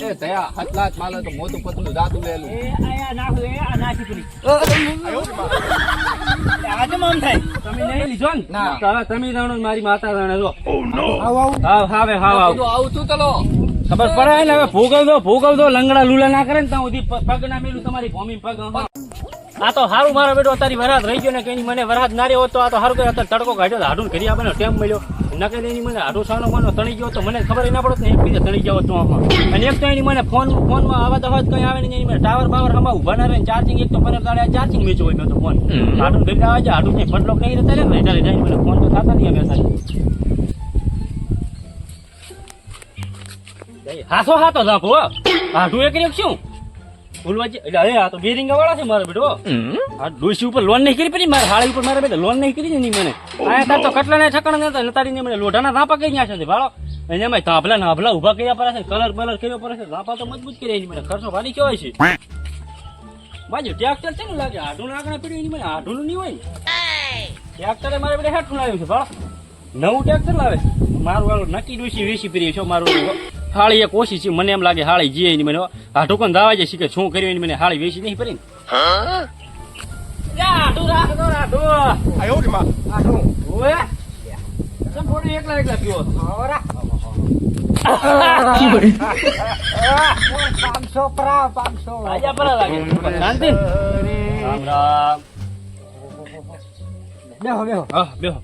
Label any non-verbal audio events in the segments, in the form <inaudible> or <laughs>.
એ તયા હતલાત માલે તો મોટું પતલું દાતું લેલું. એ આયા નાખો એ આ નાખી પડી આજે મમ થાય? તમે નહીં લીધો ને? ના. તો તમે જાણો મારી માતા જાણે જો. આવ આવ હાવે આવું તું તલો? ખબર પડે ને હવે ભોગવ દો ભોગવ દો લંગડા લુલા ના કરે ને ત્યાં સુધી પગ ના મેલું તમારી ભૂમિ પગ આ તો સારું મારો બેટો તારી વરાત રહી ગયો ને કઈ મને વરાત ના રહ્યો હોત તો આ તો સારું કર્યો અત્યારે તડકો કાઢ્યો હાડું ઘરી આપણને ટેમ મળ્યો. નકે એની મને હાડું સાનો માનો તણી ગયો તો મને ખબર ના પડત ને એક બીજા તણી ગયો તો આમાં. અને એક તો એની મને ફોન ફોનમાં આવા દવા કઈ આવે ને એની મને ટાવર બાવર હમા ઊભા ના રહે ચાર્જિંગ એક તો પંદર દાડે ચાર્જિંગ મેચ હોય મેં તો ફોન. હાડું ભેગા આવે છે હાડું કઈ ફટલોક નહીં રહેતા ને એટલે જાય મને ફોન તો થતા નહીં હવે સાહેબ હાસો હાતો ઝાપો હાડું એક એક શું? ભૂલવા જે- એટલે હવે આ તો બે રીંગા વાળા છે મારો બેટો આ ઉપર લોન નહીં કરી પડી મારે હાળી ઉપર મારા બેટા લોન નહીં કરી મને. આ તાર તો કટલા ના ઠકાણા નતારી ને મને લોઢાના ધાપા કરી ગયા છે ભાળો. અને એમાં તાંભલા નાભલા ઊભા કર્યા પડે છે કલર બલર કર્યો પડે છે ધાપા તો મજબૂત કર્યા એની મને. ખર્ચો ભારી કેવાય છે. બાજુ ટ્રેક્ટર છે ને લાગે આઢું નાગણા પીડ્યું એની મને આઢું નહીં હોય ટ્રેક્ટરે મારે બેટા હેઠું લાવ્યું છે ભાળો. નવું ટ્રેક્ટર લાવે છે. મારું વાળું નક્કી ડોસી વેસી પીરી છો મારું હાળી એક ઓછી છે મને એમ લાગે હાળી જીએ એની મને આ કોણ દાવા જાય છે કે શું કર્યું એની મને હાળી વેચી નહીં પડી ને યા, આઢું રાખ દો, આઢું. આઢું. ઓવે. કેમ થોડું એકલા એકલા પીવો પાંચસો પરા પાંચસો આજા પરા લાગે. શાંતિ રામ રામ. બેહો બેહો બેહો.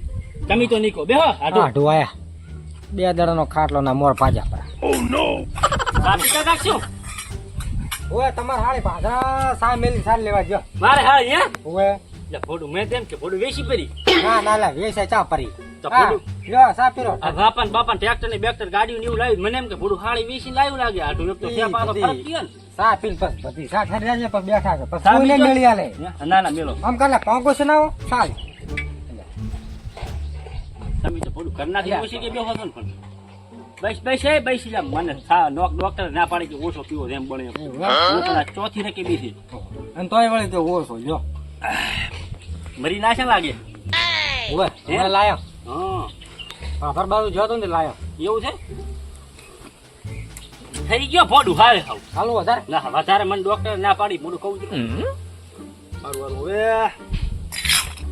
તમે તો નીકો બેહો આઢું. આઢું આયા બે દડાનો ખાટલો ના મોર પાજા પરા. કાપી તો નાખશું. ઓય તમાર હાળી પાછા સા મેલી સાર લેવા જો મારે હા હે? ઓય. લે ભોડું મેં તેમ કે ભોડું વેસી પરી ના ના લે વેસે ચા પરી. તો ફોડું લ્યો સા પીરો. આ બાપન બાપાને ટ્રેક્ટર ને બેક્ટર ગાડીઓ ને એવું લાવ્યું. મને એમ કે ફોડું હાળી વેસી લાવ્યું લાગે. આઢું એક તો છે પાછો ફરક ને. સા પીન બસ બધી. સા ઠરી જાય પછી બેઠા છે. પછી કોઈને? મેળી આલે. ના ના મેલો. આમ કાલે પાંકો સુનાવો સાલ તમે તો ઓછી કે બેહો છો ને પણ. બસ બસ એ બસ મને નોક ડોક ડોક્ટર ના પાડી કે ઓછો પીવો એમ. બને ચોથી રે કે બીજી અને તોય વળી તો ઓછો જો. મરી ના છે લાગે? હે? મને લાયો. હા. પાપર બાજુ જોતો ને લાયો. એવું છે? થઈ ગયો ફોડું હારે હાવ. હાલો વધારે. ના વધારે મને ડોક્ટર ના પાડી મોડું કહું છું. સારું સારું હવે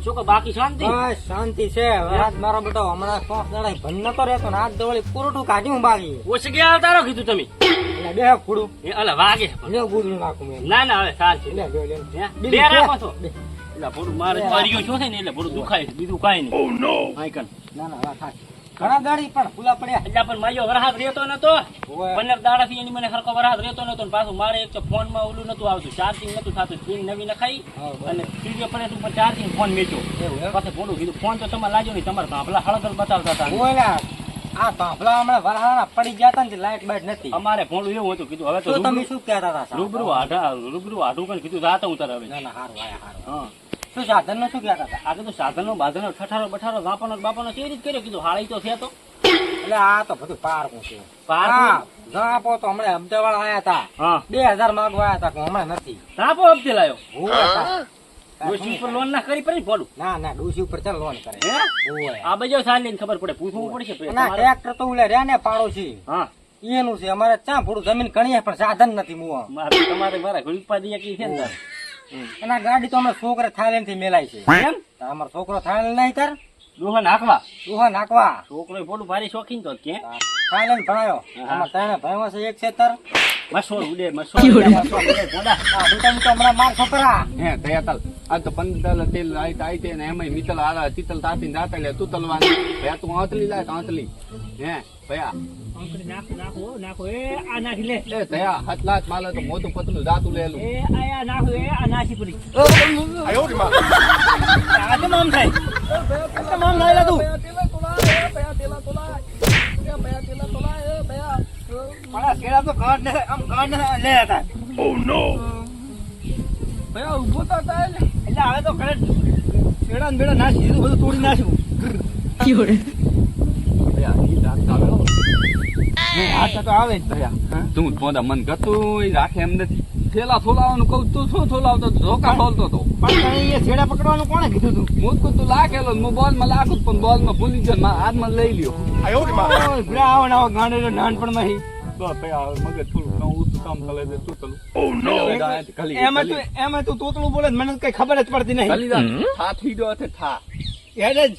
શું કે બાકી શાંતિ? બસ શાંતિ છે. વરાત મારો બેટો હમણાં પાંચ દાડા ભન નતો રહેતો ને આજ દવળી પૂરઠું કાઢ્યું બાકી ઓછી ગયા તારો કીધું તમે? એટલે બે ખુડું એ વાગે લે નાખું ના ના હવે સાર છે. લે લે લે બીજું બે રાખો છે? છો એટલે ભોડું મારે બે માર્યો ને એટલે ભોડું દુખાય છે. બીજું કાંઈ નહીં. આઈ કન. ના ના વાત સાચી. ઘણા દાડી પણ ફૂલા પડ્યા. એટલે પણ માયો વરહાદ રહેતો નતો. પંદર દાડાથી એની મને ખરખો વરહાદ રહેતો નતો પાછું મારે એક તો ફોનમાં ઓલું નતું આવતું. ચાર્જિંગ નતું થતું સ્ક્રીન નવી નખાઈ અને ત્રીજો પડે ઉપર ચાર્જિંગ ફોન મેચો પાસે ભોડું કીધું ફોન તો તમારે લાગ્યો નહીં તમારે ભાંભલા હળદર બતાવતા હતા. આ ભાંભલા હમણાં વરહાણા પડી ગયા તા ને તે લાઈટ બાઈટ નથી. અમારે ભોડું એવું હતું કીધું હવે તો તો તમે શું કહેતા હતા? રૂબરૂ આઢા રૂબરૂ આઢું કીધું રાત હું તારે હવે. ના ના હારું. હા. શું સાધન નો શું કહેતા હતા? આ કીધું નો બાધનો ઠઠારો બઠારો બાપાનો બાપાનો કેવી રીતે કર્યો. કીધું હાળી તો છે તો. એટલે આ તો બધું પારકું છે. પારકું? આપો તો હમણાં અમદાવાદ આયા હતા બે હજાર માંગવા આયા હતા હમણાં નથી. તાપો હપ્તે લાયો? ઓય ઉપર લોન ના કરી પડી ને ભોડું ના ના ડોસી ઉપર ચાલ લોન કરે. આ બજો સાલ ખબર પડે. પૂછવું પડશે ના ટ્રેક્ટર તો ઉલે રે ને પાડોશી. હા. એનું છે અમારે ચા થોડું જમીન કણીએ પણ સાધન નથી મુવા. તમારે મારા ઘડી ઉપાધિ છે ને. અને આ ગાડી તો અમારા છોકરા થાઈલેન્ડથી મેલાય છે. એમ? અમારો છોકરો થાઈલેન્ડ નહીં તાર? ડોહા નાખવા. દુહા નાખવા. છોકરો ફોટો ભારી શોખીન તો કે. થાઈલેન્ડ ભણાયો. અમાર ત્રણે ભાઈઓ છે એક છે તાર ઉડે મસોડ <laughs> ઉડે મસોડ આ દુકાન તો હમણાં માર છોકરા. હે તયા તલ આ તો પંદર તેલ આઈ આઈ તે ને એમાં મિતલ આલા તીતલ તાપી દાતા લે તું તલવાની ભયા તું આંતલી લાય આંતલી. હે ભયા. અંકડી નાખો નાખો નાખો. એ આ લે. એ તયા હતલાત માલે તો મોટું પતલું લેલું એ આયા નાખો એ આ નાખી પડી. આ તો મામ થાય? આ તો મામ થાય લા તું મારા કેળા તો ગાંઠ ને આમ ગાંઠ ને લે હતા. ભયા ઊભો તો થાય એટલે હવે તો ઘરે કેળા ને બેડા નાસી દીધું બધું તોડી નાખ્યું. ભયા આ તો આવે જ ભયા. તું પોતા મન ગતું રાખે એમ નથી. થેલા થોલાવાનું કઉ તું શું થોલાવતો? ધોકા ખોલતો તો. પણ એ છેડા પકડવાનું કોણે કીધું તું? હું તો તું લાખેલો હું બોલમાં લાખું પણ બોલમાં ભૂલી ગયો લઈ લ્યો. આવો ને આવો ગાંડો નાનપણમાં હી તો ભાઈ આ મગજ થોડું ઊંચું કામ કરે છે શું એમાં તું એમાં તું તોતલું બોલે મને કઈ ખબર જ પડતી નહીં. ખાલી થા થઈ ગયો થા. હેડ જ?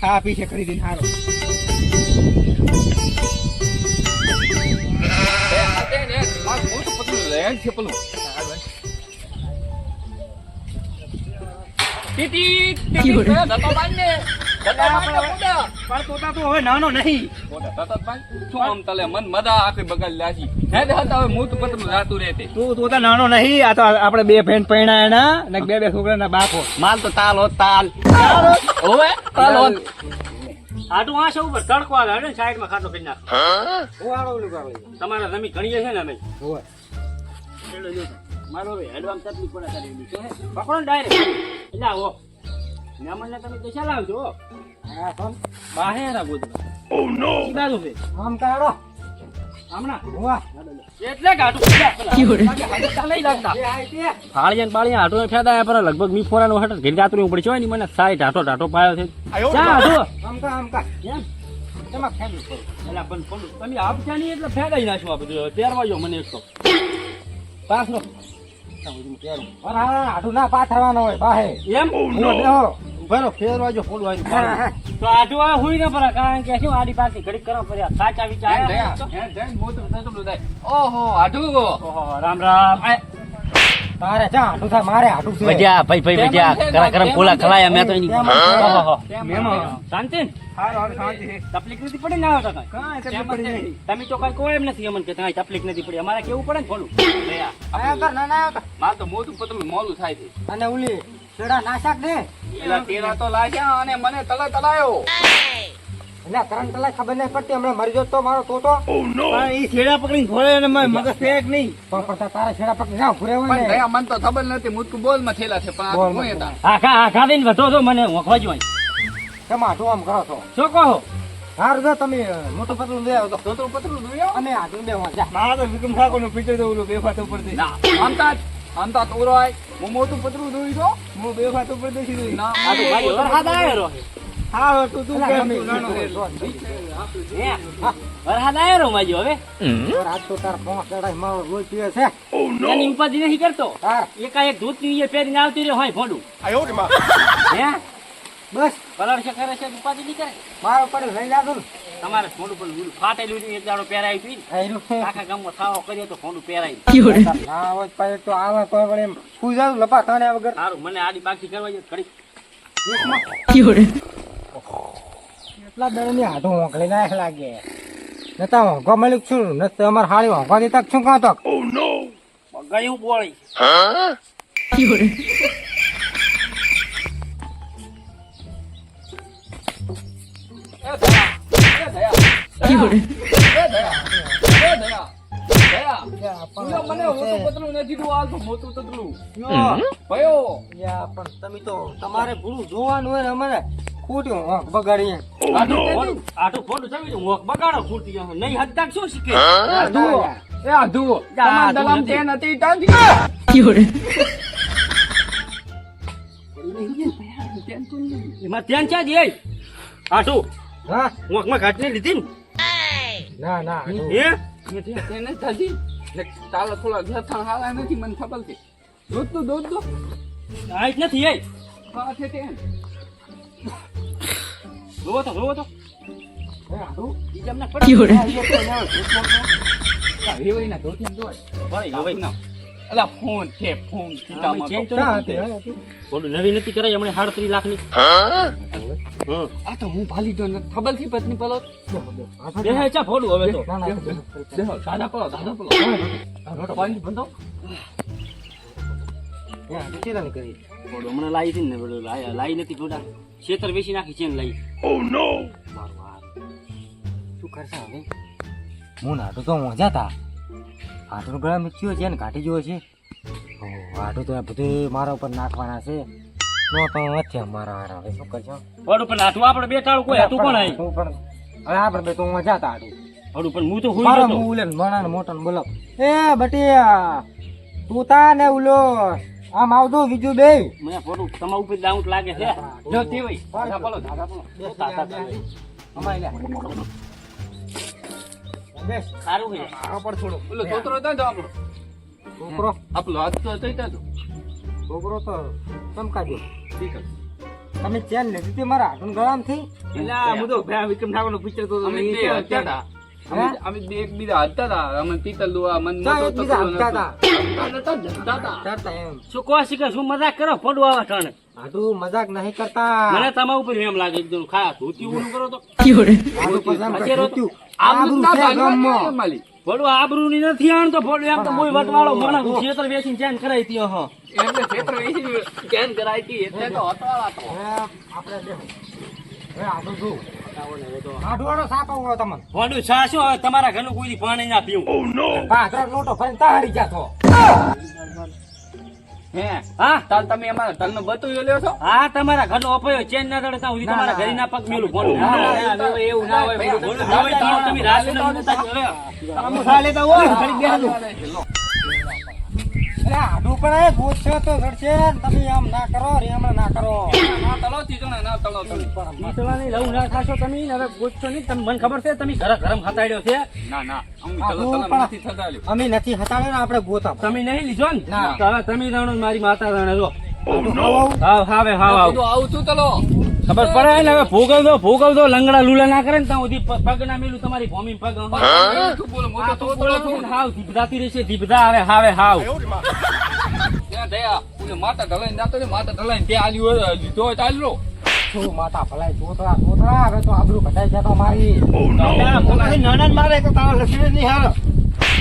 થા. પીછે ખરીદીને હારો પતલું છે પેલું. ટીટી ટીટી ને ને. પણ તોતા તો હવે નાનો નહીં. આપડે તતત બાંધ. શું આમ તલે મન મદા આપે બગાડ લાગી હે તે હતા હવે મોટું પતલું રાતું રહેતે. તું તોતા નાનો નહીં આ તો આપણે બે ફેન પૈણા એના ને બે બે છોકરાના બાપો. માલ તો તાલ હોત તાલ. ઓવે તાલ હો આટું આ છે ઉપર તડકો આવે સાઈડમાં સાઈડમાં ખાતો કરી નાખો. હું તમારા જમી ઘણી છે ને અમે. હેડો જો. મારો હવે હેડવામાં તકલીફ પડે તારી એની. તો પકડો ને ડાયરેક્ટ એટલે આવો. મહેમાનને તમે પૈસા લાવજો. હા પણ બાહેરા ગોદડા ઓ નો આમ કાઢો. એટલે લાગતા. ફાળિયા બાળિયા આટો ફેદા પર લગભગ મી ફોરાનો હટ ઘેર જાતરું ઉપર છે. ને મને સાઈ ઢાટો ઢાટો પાયો છે. ચા આટો આમ કા આમ કા. એમ? તેમાં કરું પણ આપશા નહીં એટલે ફેદાઈ નાખો આ બધું. તેરવા જો મને એક તો. પાછો અરે હા આટું ના પાથરવાનો હોય બાહે. એમ? ઉભેરો ફેરવા જો ફોડવા તો આટું આ હુઈ ન પરા કારણ કે શું આડી પાસે ઘડીક કરવા પડ્યા સાચા વિચાર ઓહો આઢું રામ રામ. તારે ચા આટું થાય મારે આટું છે. વજ્યા ભાઈ ભાઈ વજ્યા કરા કરમ કોલા ખલાયા મેં તો એની. ઓહો મેમો. શાંતિ? ને? હારો હારો શાંતિ. તકલીફ નથી પડી ને કાંઈ? તમે તો કઈ કોઈ એમ નથી અમને કે કાંઈ તકલીફ નથી પડી. અમારે કેવું પડે ને થોડું? <coughs> દયા. ના ના આયા તો મોટું પતલું મોલું થાય છે. અને ઉલી ચડા નાશાક દે. એલા તેરા તો લાગ્યા અને મને તલા તલાયો. એટલે કરંટ લાય ખબર નહીં પડતી હમણાં મરી તો મારો તોતો. પણ છેડા પકડીને ફોડે ને મગજ ફેક નહીં. પણ પણ તારા છેડા પકડી ના ફુરે પણ દયા મને તો ખબર નથી મુટકું બોલમાં થયેલા છે પણ આ તો બોલમાં હું હતા હા ખા હા ખાધીને વધો તો મને વખવા જ હોય તમે આટું આમ કરો છો? શું કહો? હારું જો તમે મોટું પતલું લઈ આવતો તોતરું પતલું જોયો અને આટું બે જા મારા તો વિક્રમ ઠાકોરનું પિક્ચર તો ઓલું બેફાત ઉપરથી ના આમતા જ આમતા તોરો આય હું મોટું પતલું જોઈ દો હું બેફાત ઉપર ના આ તો ભાઈ વરસાદ આયો રહ્યો હા તું તું કેમ ગમે. તું નાનો હે હે વરસાદ આયો રહ્યો માજી હવે? આજ તો તાર પાંચ ચડાઈ મારો રોજ પીવે છે. એની ઉપાધિ નહીં કરતો. એકાએક ધૂતની પહેરીને આવતી રહ્યો હોય ફોડું હે? બસ. કલર છે કરે છે ઉપાધિ નહીં કરે મારો પડે લઈ જાતો તમારે ફોડું ફાટેલું એક દાડો પહેરાયું હતું આખા ગામમાં થાવો કર્યો તો ફોડું <laughs> ના હોય તો પછી તો આવે તો વળી એમ સુઈ જાવ લપા વગર. સારું મને આડી બાકી કરવા જોઈએ ઘડી એટલા દળની હાથો મોકલી ના લાગે નતા હોંકો મળ્યું છું નતા અમારે હાળી હોંકો દેતા છું કાં તો ગયું બોળી તમારે ભૂલું જોવાનું હોય ને અમારે ખોટ્યું હોંક બગાડીએ. આટું બગાડો ફૂટી નહીં હદ શું શીખે? એ આધુ જા, તમાર દલામ નથી. તે નથી તાંજી એમાં ત્યાં ક્યાં જઈ આટું હા? મોકમાં ઘાટને લીધી ને. ના ના હાટું. હે? તે નથી તાંજી ને થોડા જથાણ હાલા નથી મને ખબર છે. દૂધ તો દૂધ દો આજ નથી એ. હા છે તે. જોવો તો જોવો તો ફોન છે ફોન નવી નથી કરાઈ હમણાં સાડત્રીસ લાખની હા આ તો હું ભાલી દો ને ખબરથી પત્ની પલો ચા ફોડું હવે તો દાદા પલો દાદા પલો પાણી બંધો હા, કરી. હમણાં લાવી હતી ને લાઈ લાઈ નથી થોડા છેતર વેચી નાખી ચેન લાવી મારું હાથ. શું કરશે હવે? હું નાટું તો મોજા તા હાટું ગળા મીચ્યો છે ને કાઢી ગયો છે. ઓ, હાટું તો બધું મારા ઉપર નાખવાના છે. નો તો નથી મારા હારા. હવે શું કરશો? પણ આપણે કોઈ તું હવે આપણે બે તો મજા તા હાટું ફોડું પણ હું તો મારો મણા ને ને બોલો. એ બટી તું તા ને ઉલો આમ માવજો બીજું બે. મને ફોડું તમારા ઉપર ડાઉટ લાગે છે. જો તે હોય. દાદા બોલો દાદા પલો અમારે લે. બેસ સારું છે. પર છોડો. ઓલો છોકરો હતો તો આપણો? છોકરો? આપણો હાથ તો થઈ તો. છોકરો તો ચમકાજો ઠીક છે. તમે ચેન લીધી હતી મારા હાથું ગળામથી? એટલે આ હું તો ભાઈ વિક્રમ ઠાકોરનું પિક્ચર તો અમે ત્યાં હતા? અમે- અમે બે એકબીજા હતા હતા. અમે પિત્તલ દુઆ, મને એકબીજા. હતા. હતા, શું કહો શીખે? શું મજાક કરો? પડું આવા ટાણે હાથું મજાક નહીં કરતા. મને તમારા ઉપર એમ લાગે એકદમ ખા ધોતી ઊનું કરો તો. હાથું પછી એમ અત્યારે કહેતું, આબરૂ ના નથી આણ તો પડું એમ તો કોઈ વટવાળો માણસ ખેતર વેચીને ચેન કરાવી ત્યો હો ક્ષેત્ર વેચીને હતી, એટલે તો હતવાળા તો. આપણે દેખો. હવે સાપ આવો તમને. તમારા ઘરનું કોઈ પાણી ના પીવું? લોટો તારી જાતો હે હા? તાલ તમે અમારા તલનો બતુયો લ્યો છો? હા તમારા ઘરનો અપયો ચેન ના દડે ત્યાં સુધી તમારા. ઘરે ના પગ મેલું ના, એવું ના હોય. બોલો, તમે ના બેસજો. એટલે હાથું પણ એ ગોઠશે તો જડશે તમે આમ ના કરો રેમણ ના કરો. ના તલો તીજો ને ના તલો તમે. ઈસલાની લવ ના ખાશો તમે ને હવે ગોતશો નહીં તમને મને ખબર છે તમે ઘરે ગરમ હતાડ્યો છે. ના ના અમે હું નથી નથી આપણે ગોતા તમે નહીં લીધો ને? ના. તો હવે તમે જાણો ને મારી માતા જો. હાવ હાવ. કીધું આવું છું તલો. ખબર પડે ને? હવે ભોગવ દો ભોગવ દો લંગડા લુલા ના કરે ને ત્યાં સુધી પગ ના મેલું તમારી ભૂમિ પગ તો તો છો ને હાવ ધીબધાતી રહેશે ધીબધા આવે હાવે હાવ. ત્યાં દયા ઓલે માતા ઢલાઈને જાતો તો માતા ઢલાઈને ત્યાં આલ્યું હોય, લીધો હોય તો આલી લો. માતા ભલાઈ ચોતરા ચોતરા હવે તો આબરૂ કઢાઈ જતો મારી. નાના મારે તો તારા લક્ષ્મી નહીં હારો.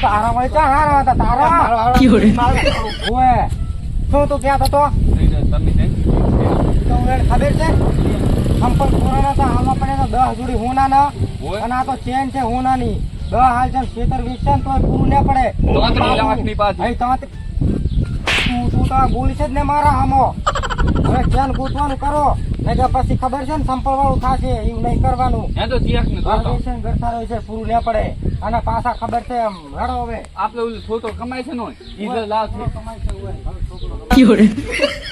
તારા વળી ક્યાં હારા હતા? તારા? ઓય શું તું ક્યાં હતો નહીં, નહીં, તમે નહીં. તો ખબર છે? સંપર્ક કોરોના તો આમાં પડે તો દસ જોડી હોના ના અને આ તો ચેન છે હોનાની. દસ હાલ છે ખેતર વેચશે ને તોય પૂરું ના પડે. તું તું તો બોલશે છે જ ને મારા હામો. હવે ચેન ગોતવાનું કરો. ને કે પછી ખબર છે ને સંપર્ક વાળું થશે. એવું નહીં કરવાનું. હે તો ને ને છે પૂરું ના પડે. અને પાછા ખબર છે એમ રડો હવે. આપણે ઓલું છોકરો કમાય છે ને ઈ જો લાવ છે. કમાય છે. <laughs>